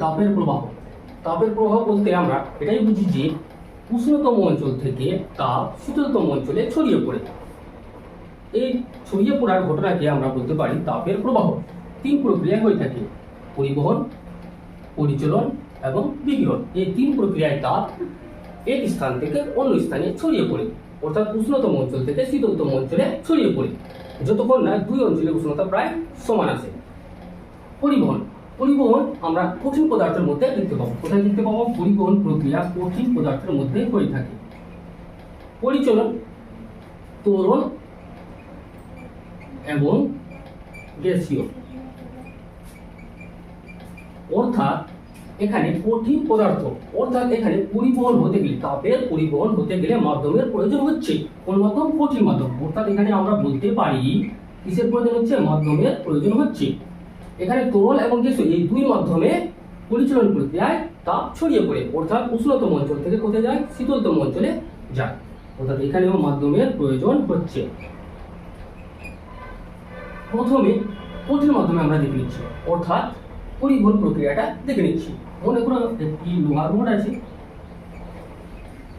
তাপের প্রবাহ। তাপের প্রবাহ বলতে আমরা এটাই বুঝি যে উষ্ণতম অঞ্চল থেকে তাপ শীতলতম অঞ্চলে ছড়িয়ে পড়ে। এই ছড়িয়ে পড়ার ঘটনাকে আমরা বলতে পারি তাপের প্রবাহ। তিন প্রক্রিয়া হয়ে থাকে, পরিবহন, পরিচলন এবং বিকিরণ। এই তিন প্রক্রিয়ায় তাপ এক স্থান থেকে অন্য স্থানে ছড়িয়ে পড়ে, অর্থাৎ উষ্ণতম অঞ্চল থেকে শীতলতম অঞ্চলে ছড়িয়ে পড়ে। যতক্ষণ না দুই অঞ্চলের উষ্ণতা প্রায় সমান আছে। পরিবহন পরিবহন, আমরা কঠিন পদার্থের মধ্যে দেখতে পাবো। কোথায় দেখতে পাবো? পরিবহন প্রক্রিয়া কঠিন পদার্থের মধ্যে হয়ে থাকে। পরিচলন তরল এবং গ্যাসীয় অর্থাৎ এখানে কঠিন পদার্থ, অর্থাৎ এখানে পরিবহন হতে গেলে, তাপের পরিবহন হতে গেলে মাধ্যমের প্রয়োজন হচ্ছে। কোন মাধ্যম কঠিন মাধ্যম, অর্থাৎ এখানে আমরা বলতে পারি, কিসের প্রয়োজন হচ্ছে? মাধ্যমের প্রয়োজন হচ্ছে। এখানে তরল এবং গ্যাসীয় এই দুই মাধ্যমে পরিচালন প্রক্রিয়ায় তাপ ছড়িয়ে পড়ে। অর্থাৎ উষ্ণতম অঞ্চল থেকে কোথায় যায়? শীতলতম অঞ্চলে যায়। অর্থাৎ এখানেও মাধ্যমের প্রয়োজন হচ্ছে। প্রথমে কঠিন মাধ্যমে আমরা দেখে নিচ্ছি। অর্থাৎ পরিবহন প্রক্রিয়াটা দেখে নিচ্ছি। মনে করো একটি লোহার রড আছে।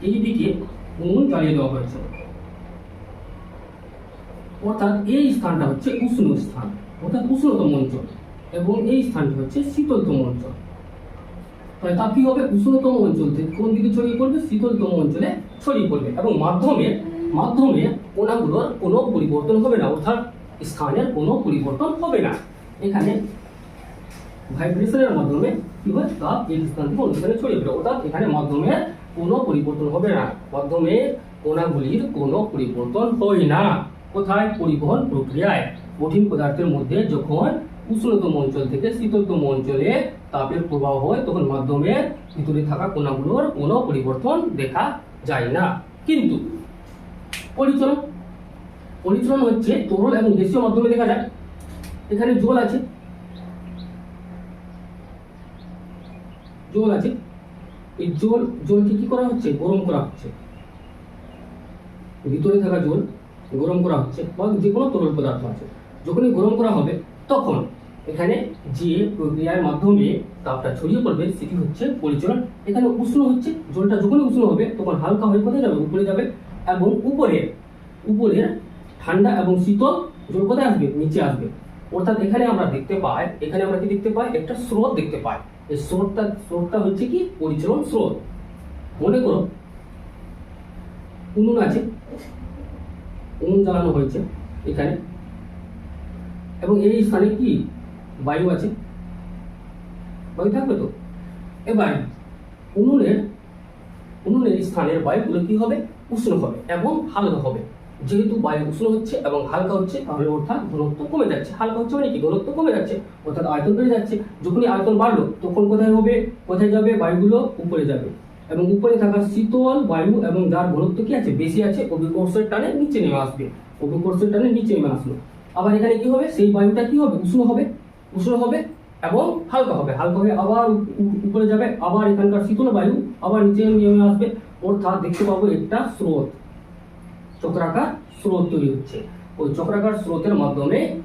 এইদিকে উন জ্বালিয়ে দেওয়া হয়েছে। অর্থাৎ এই স্থানটা হচ্ছে উষ্ণ স্থান। অর্থাৎ উষ্ণতম অঞ্চল। এবং এই স্থানটি হচ্ছে শীতলতম অঞ্চল। তাহলে তা কি হবে? উষ্ণতম অঞ্চল থেকে কোন দিকে ছড়িয়ে পড়বে? শীতলতম অঞ্চলে ছড়িয়ে পড়বে এবং মাধ্যমে মাধ্যমে কোনাগুলোর কোনো পরিবর্তন হবে না, অর্থাৎ স্থানের কোনো পরিবর্তন হবে না। এখানে ভাইব্রেশনের মাধ্যমে কি হয়? তাপ এক স্থান থেকে অন্য স্থানে ছড়িয়ে পড়ে অর্থাৎ এখানে মাধ্যমে কোনো পরিবর্তন হবে না। মাধ্যমে কোনাগুলির কোনো পরিবর্তন হয় না। কোথায়? পরিবহন প্রক্রিয়ায়। কঠিন পদার্থের মধ্যে যখন উষ্ণতম অঞ্চল থেকে শীতলতম অঞ্চলে তাপের প্রবাহ হয়, তখন মাধ্যমের ভিতরে থাকা কোনাগুলোর কোনো পরিবর্তন দেখা যায় না। কিন্তু পরিচলন পরিচলন হচ্ছে তরল এবং গ্যাসীয় মাধ্যমে দেখা যায়। এখানে জল আছে। জল আছে। এই জল, জলকে কি করা হচ্ছে? গরম করা হচ্ছে। ভিতরে থাকা জল গরম করা হচ্ছে বা যে কোনো তরল পদার্থ আছে। যখনই গরম করা হবে তখন এখানে যে প্রক্রিয়ার মাধ্যমে তাপটা ছড়িয়ে পড়বে, সেটি হচ্ছে পরিচলন। এখানে উষ্ণ হচ্ছে, জলটা যখনই উষ্ণ হবে, তখন হালকা হয়ে কোথায় যাবে? উপরে যাবে। এবং উপরে উপরে ঠান্ডা এবং শীতল জল কোথায় আসবে? নিচে আসবে। অর্থাৎ এখানে আমরা দেখতে পাই, এখানে আমরা কি দেখতে পাই? একটা স্রোত দেখতে পাই। এই স্রোতটা স্রোতটা হচ্ছে কি? পরিচলন স্রোত। মনে করো, উনুন আছে। উনুন জ্বালানো হয়েছে এখানে। এবং এই স্থানে কি? বায়ু আছে। বায়ু থাকবে তো? এবার উনুনের উনুনের স্থানের বায়ুগুলো কি হবে? উষ্ণ হবে এবং হালকা হবে। যেহেতু বায়ু উষ্ণ হচ্ছে এবং হালকা হচ্ছে, তাহলে অর্থাৎ ঘনত্ব কমে যাচ্ছে। হালকা হচ্ছে মানে কি? ঘনত্ব কমে যাচ্ছে। অর্থাৎ আয়তন বেড়ে যাচ্ছে। যখনই আয়তন বাড়লো, তখন কোথায় হবে? কোথায় যাবে? বায়ুগুলো উপরে যাবে। এবং উপরে থাকা শীতল বায়ু এবং যার ঘনত্ব কি আছে? বেশি আছে, অভিকর্ষের টানে নিচে নেমে আসবে। অভিকর্ষের টানে নিচে নেমে আসলো। আবার এখানে কি হবে? সেই বায়ুটা কি হবে? উষ্ণ হবে উষ্ণ হবে এবং হালকা হবে। হালকা হয়ে আবার উপ- উপ- উপরে যাবে, আবার এখানকার শীতল বায়ু আবার নিচে নেমে আসবে। অর্থাৎ দেখতে পাবো একটা স্রোত। চক্রাকার স্রোত তৈরি হচ্ছে। ওই চক্রাকার স্রোতের মাধ্যমে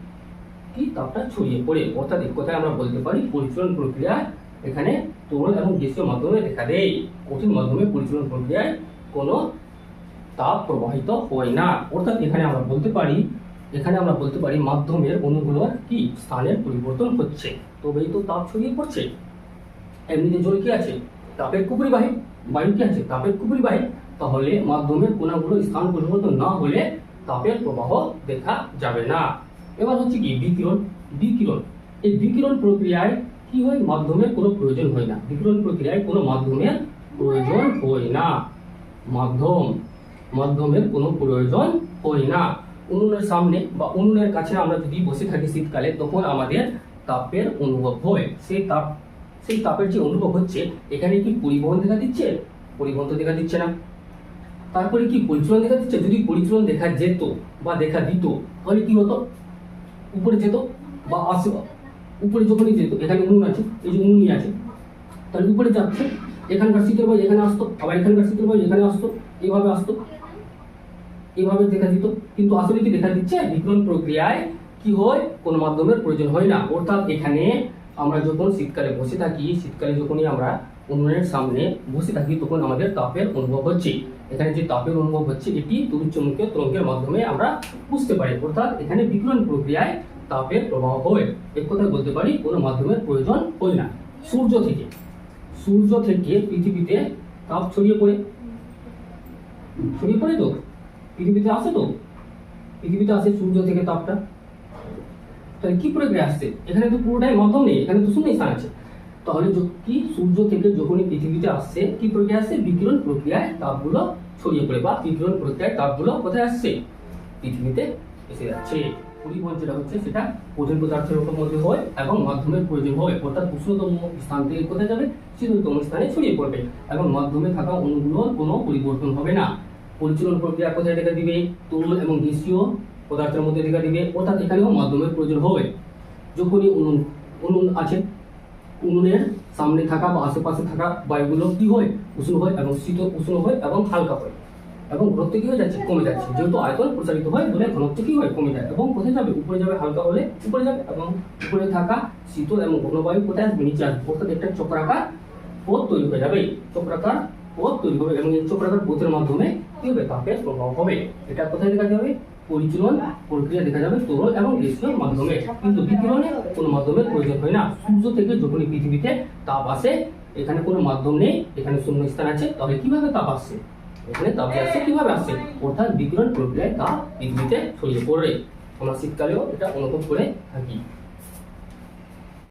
কি? তাপটা ছড়িয়ে পড়ে। অর্থাৎ এক কথায় আমরা বলতে পারি পরিচলন প্রক্রিয়া এখানে তরল এবং গ্যাসীয় মাধ্যমে দেখা দেয়। কঠিন মাধ্যমে পরিচলন প্রক্রিয়ায় কোনো তাপ প্রবাহিত হয় না। অর্থাৎ এখানে আমরা বলতে পারি এখানে আমরা বলতে পারি মাধ্যমের অণুগুলোর কি? স্থানের পরিবর্তন হচ্ছে। তবেই তো তাপ ছড়িয়ে পড়ছে। এমনিতে জল কি আছে? তাপের কুপরিবাহী। বায়ু কি আছে? তাপের কুপরিবাহী। তাহলে মাধ্যমের কোনাগুলো স্থান পরিবর্তন না হলে তাপের প্রবাহ দেখা যাবে না। এবার হচ্ছে কি বিকিরণ। বিকিরণ। এই বিকিরণ প্রক্রিয়ায় কি হয়? মাধ্যমের কোনো প্রয়োজন হয় না। বিকিরণ প্রক্রিয়ায় কোনো মাধ্যমের প্রয়োজন হয় না। মাধ্যম। মাধ্যমের কোনো প্রয়োজন হয় না। উনুনের সামনে বা উনুনের কাছে আমরা যদি বসে থাকি শীতকালে, তখন আমাদের তাপের অনুভব হয়। সেই তাপ, সেই তাপের যে অনুভব হচ্ছে, এখানে কি পরিবহন দেখা দিচ্ছে? পরিবহন তো দেখা দিচ্ছে না। তারপরে কি পরিচলন দেখা দিচ্ছে? যদি পরিচলন দেখা যেত বা দেখা দিত, তাহলে কি হতো? উপরে যেত বা আসে, উপরে যখনই যেত, এখানে উনুন আছে, এই যে উনুনই আছে, তাহলে উপরে যাচ্ছে। এখানকার শীতের বায়ু এখানে আসতো, আবার এখানকার শীতের বায়ু এখানে আসতো এইভাবে আসতো। এইভাবে দেখা দিত, কিন্তু আসলে কি দেখা দিচ্ছে? বিকিরণ প্রক্রিয়ায় কি হয়? কোন মাধ্যমের প্রয়োজন হয় না। অর্থাৎ এখানে আমরা যখন শীতকালে বসে থাকি, শীতকালে যখনই আমরা উনুনের সামনে বসে থাকি, তখন আমাদের তাপের অনুভব হচ্ছে। এখানে যে তাপের অনুভব হচ্ছে, এটি তড়িৎচুম্বকীয় তরঙ্গের মাধ্যমে আমরা বুঝতে পারি। অর্থাৎ এখানে বিকিরণ প্রক্রিয়ায় তাপের প্রবাহ হয়। এক কথায় বলতে পারি, কোনো মাধ্যমের প্রয়োজন হয় না। সূর্য থেকে সূর্য থেকে পৃথিবীতে তাপ ছড়িয়ে পড়ে। ছড়িয়ে পড়ে তো? পৃথিবীতে আসে তো? পৃথিবীতে আসে সূর্য থেকে তাপটা। তাহলে কি প্রক্রিয়া আসছে? এখানে তো পুরোটাই মাধ্যম নেই, এখানে তো শূন্য স্থান আছে তাহলে কি সূর্য থেকে যখনই পৃথিবীতে আসছে, কি প্রক্রিয়া আসছে? বিকিরণ প্রক্রিয়ায় তাপগুলো ছড়িয়ে পড়ে বা বিকিরণ প্রক্রিয়ায় তাপগুলো কোথায় আসছে? পৃথিবীতে এসে যাচ্ছে। পরিবহন যেটা হচ্ছে, সেটা কঠিন পদার্থের উপর মধ্যে হয় এবং মাধ্যমের প্রয়োজন হয়। অর্থাৎ উষ্ণতম স্থান থেকে কোথায় যাবে? শীতলতম স্থানে ছড়িয়ে পড়বে এবং মাধ্যমে থাকা অণুগুলোর কোনো পরিবর্তন হবে না। পরিচালন প্রক্রিয়া কোথায় দেখা দিবে? তরল এবং গ্যাসীয় পদার্থের মধ্যে দেখা দিবে। অর্থাৎ এখানেও মাধ্যমের প্রয়োজন হবে। যখনই উনুন উনুন আছে, উনুনের সামনে থাকা বা আশেপাশে থাকা বায়ুগুলো কি হয়? উষ্ণ হয় এবং শীত, উষ্ণ হয় এবং হালকা হয়। এবং ঘনত্ব কি হয়ে যাচ্ছে? কমে যাচ্ছে। যেহেতু আয়তন প্রসারিত হয় বলে ঘনত্ব কি হয়? কমে যায়। এবং কোথায় যাবে? উপরে যাবে, হালকা হলে উপরে যাবে এবং উপরে থাকা শীতল এবং ঘন বায়ু কোথায় আসবে? নিচে আসবে। অর্থাৎ একটা চক্রাকার পথ তৈরি হয়ে যাবে। চক্রাকার পথ তৈরি হবে এবং এই চক্রাকার পথের মাধ্যমে কি হবে? তাপের প্রভাব হবে। এটা কোথায় দেখা যাবে? পরিচলন প্রক্রিয়া দেখা যাবে তরল এবং গ্যাসীয় মাধ্যমে। কিন্তু বিকিরণে কোনো মাধ্যমের প্রয়োজন হয় না। সূর্য থেকে যখনই পৃথিবীতে তাপ আসে, এখানে কোনো মাধ্যম নেই, এখানে শূন্য স্থান আছে তাহলে কীভাবে তাপ আসছে? এখানে তাপ আসছে, কীভাবে আসছে? অর্থাৎ বিকিরণ প্রক্রিয়ায় তাপ পৃথিবীতে ছড়িয়ে পড়ে। আমরা শীতকালেও এটা অনুভব করে থাকি।